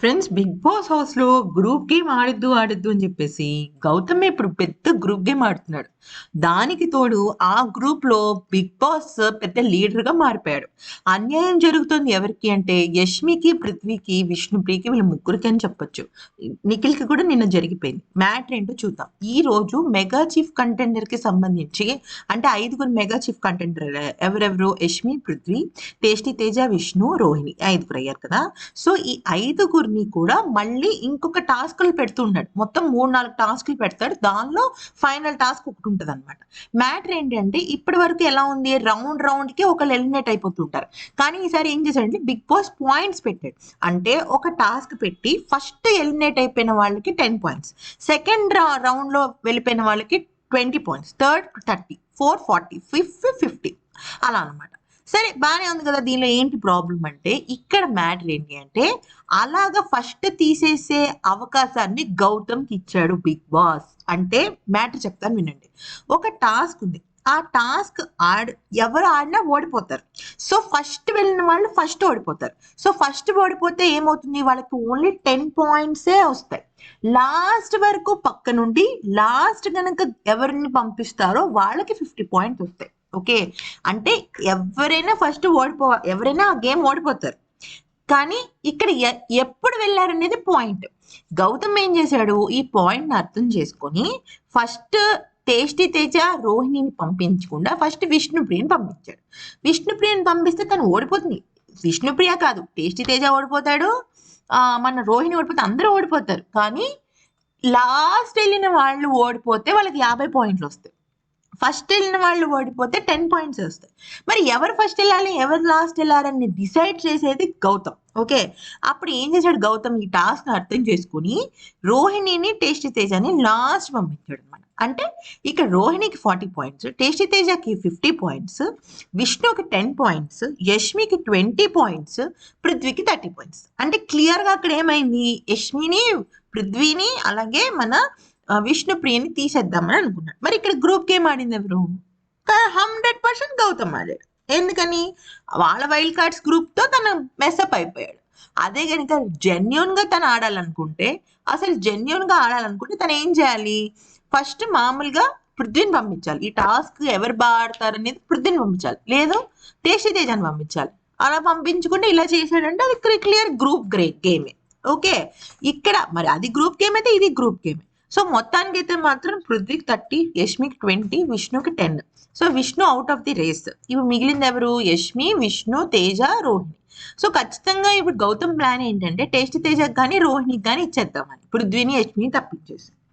Friends big Boss హౌస్లో group game ఆడద్దు ఆడద్దు అని చెప్పేసి గౌతమ్ ఇప్పుడు పెద్ద గ్రూప్ గేమ్ ఆడుతున్నాడు. దానికి తోడు ఆ గ్రూప్లో బిగ్ బాస్ పెద్ద లీడర్గా మారిపోయాడు. అన్యాయం జరుగుతుంది ఎవరికి అంటే యష్మికి పృథ్వీకి విష్ణుప్రియకి వీళ్ళ ముగ్గురికి అని చెప్పొచ్చు. నిఖిల్కి కూడా నిన్న జరిగిపోయింది. మ్యాటర్ ఏంటో చూద్దాం. ఈ రోజు మెగా చీఫ్ కంటెండర్కి సంబంధించి అంటే ఐదుగురు మెగా చీఫ్ కంటెండర్ ఎవరెవరు? యష్మి పృథ్వీ టేస్టీ తేజ విష్ణు రోహిణి ఐదుగురు అయ్యారు కదా. సో ఈ ఐదుగురు ఐదుగురిని కూడా మళ్ళీ ఇంకొక టాస్క్లు పెడుతున్నాడు మొత్తం మూడు నాలుగు టాస్క్లు పెడతాడు. దానిలో ఫైనల్ టాస్క్ ఒకటి ఉంటుంది అనమాట మ్యాటర్ ఏంటంటే ఇప్పటి వరకు ఎలా ఉంది? రౌండ్ రౌండ్కి ఒకళ్ళు ఎలిమినేట్ అయిపోతుంటారు. కానీ ఈసారి ఏం చేశాడంటే బిగ్ బాస్ పాయింట్స్ పెట్టాడు. అంటే ఒక టాస్క్ పెట్టి ఫస్ట్ ఎలిమినేట్ అయిపోయిన వాళ్ళకి టెన్ పాయింట్స్ సెకండ్ రౌండ్లో వెళ్ళిపోయిన వాళ్ళకి twenty points third thirty four forty fifth fifty అలా అనమాట సరే బాగానే ఉంది కదా దీనిలో ఏంటి ప్రాబ్లం అంటే ఇక్కడ మ్యాటర్ ఏంటి అంటే అలాగా ఫస్ట్ తీసేసే అవకాశాన్ని గౌతమ్కి ఇచ్చాడు బిగ్ బాస్. అంటే మ్యాటర్ చెప్తాను వినండి. ఒక టాస్క్ ఉంది. ఆ టాస్క్ ఆడ ఎవరు ఆడినా ఓడిపోతారు. సో ఫస్ట్ వెళ్ళిన వాళ్ళు ఫస్ట్ ఓడిపోతారు. సో ఫస్ట్ ఓడిపోతే ఏమవుతుంది? వాళ్ళకి ఓన్లీ టెన్ పాయింట్సే వస్తాయి. లాస్ట్ వరకు పక్క నుండి లాస్ట్ కనుక ఎవరిని పంపిస్తారో వాళ్ళకి ఫిఫ్టీ పాయింట్స్ వస్తాయి. ఓకే? అంటే ఎవరైనా ఫస్ట్ ఓడిపో ఎవరైనా ఆ గేమ్ ఓడిపోతారు. కానీ ఇక్కడ ఎప్పుడు ఎప్పుడు వెళ్ళారనేది పాయింట్. గౌతమ్ ఏం చేశాడు? ఈ పాయింట్ని అర్థం చేసుకొని ఫస్ట్ టేస్టీ తేజ రోహిణిని పంపించకుండా ఫస్ట్ విష్ణుప్రియని పంపించాడు. విష్ణుప్రియని పంపిస్తే తను ఓడిపోతుంది. విష్ణుప్రియ కాదు టేస్టీ తేజ ఓడిపోతాడు. మన రోహిణి ఓడిపోతే అందరూ ఓడిపోతారు. కానీ లాస్ట్ వెళ్ళిన వాళ్ళు ఓడిపోతే వాళ్ళకి యాభై పాయింట్లు వస్తాయి. ఫస్ట్ వెళ్ళిన వాళ్ళు ఓడిపోతే టెన్ పాయింట్స్ వస్తాయి. మరి ఎవరు ఫస్ట్ వెళ్ళాలి? ఎవరు లాస్ట్ వెళ్ళాలని డిసైడ్ చేసేది గౌతమ్. ఓకే? అప్పుడు ఏం చేశాడు గౌతమ్? ఈ టాస్క్ అర్థం చేసుకుని రోహిణిని టేస్టీ తేజాని లాస్ట్ పంపించాడు అనమాట అంటే ఇక్కడ రోహిణికి ఫార్టీ పాయింట్స్ టేస్టీ తేజకి ఫిఫ్టీ పాయింట్స్ విష్ణుకి టెన్ పాయింట్స్ యష్మికి ట్వంటీ పాయింట్స్ పృథ్వీకి థర్టీ పాయింట్స్ అంటే క్లియర్గా అక్కడ ఏమైంది? యష్మిని పృథ్వీని అలాగే మన విష్ణుప్రియని తీసేద్దామని అనుకున్నాడు. మరి ఇక్కడ గ్రూప్ గేమ్ ఆడింది ఎవరు హండ్రెడ్ పర్సెంట్ గౌతమ్ ఆడాడు. ఎందుకని? వాళ్ళ వైల్డ్ కార్డ్స్ గ్రూప్తో తను మెస్అప్ అయిపోయాడు. అదే కనుక జెన్యున్గా తను ఆడాలనుకుంటే అసలు జెన్యున్గా ఆడాలనుకుంటే తను ఏం చేయాలి? ఫస్ట్ మామూలుగా పృథ్వీని పంపించాలి. ఈ టాస్క్ ఎవరు బాగా ఆడతారు అనేది పృథ్వీని పంపించాలి. లేదు టేస్టీ తేజాన్ని పంపించాలి. అలా పంపించకుండా ఇలా చేశాడంటే అది క్లియర్ గ్రూప్ గ్రే గేమే ఓకే? ఇక్కడ మరి అది గ్రూప్ గేమ్ అయితే ఇది గ్రూప్ గేమే సో మొత్తానికి అయితే మాత్రం పృథ్వీకి థర్టీ యష్మికి twenty విష్ణుకి ten. So Vishnu out of the race ఇప్పుడు మిగిలింది ఎవరు? యష్మి విష్ణు తేజ రోహిణి. సో ఖచ్చితంగా ఇప్పుడు గౌతమ్ ప్లాన్ ఏంటంటే టేస్ట్ తేజకి కానీ రోహిణికి కానీ ఇచ్చేద్దామని. పృథ్వీని యష్మిని తప్పించేసి.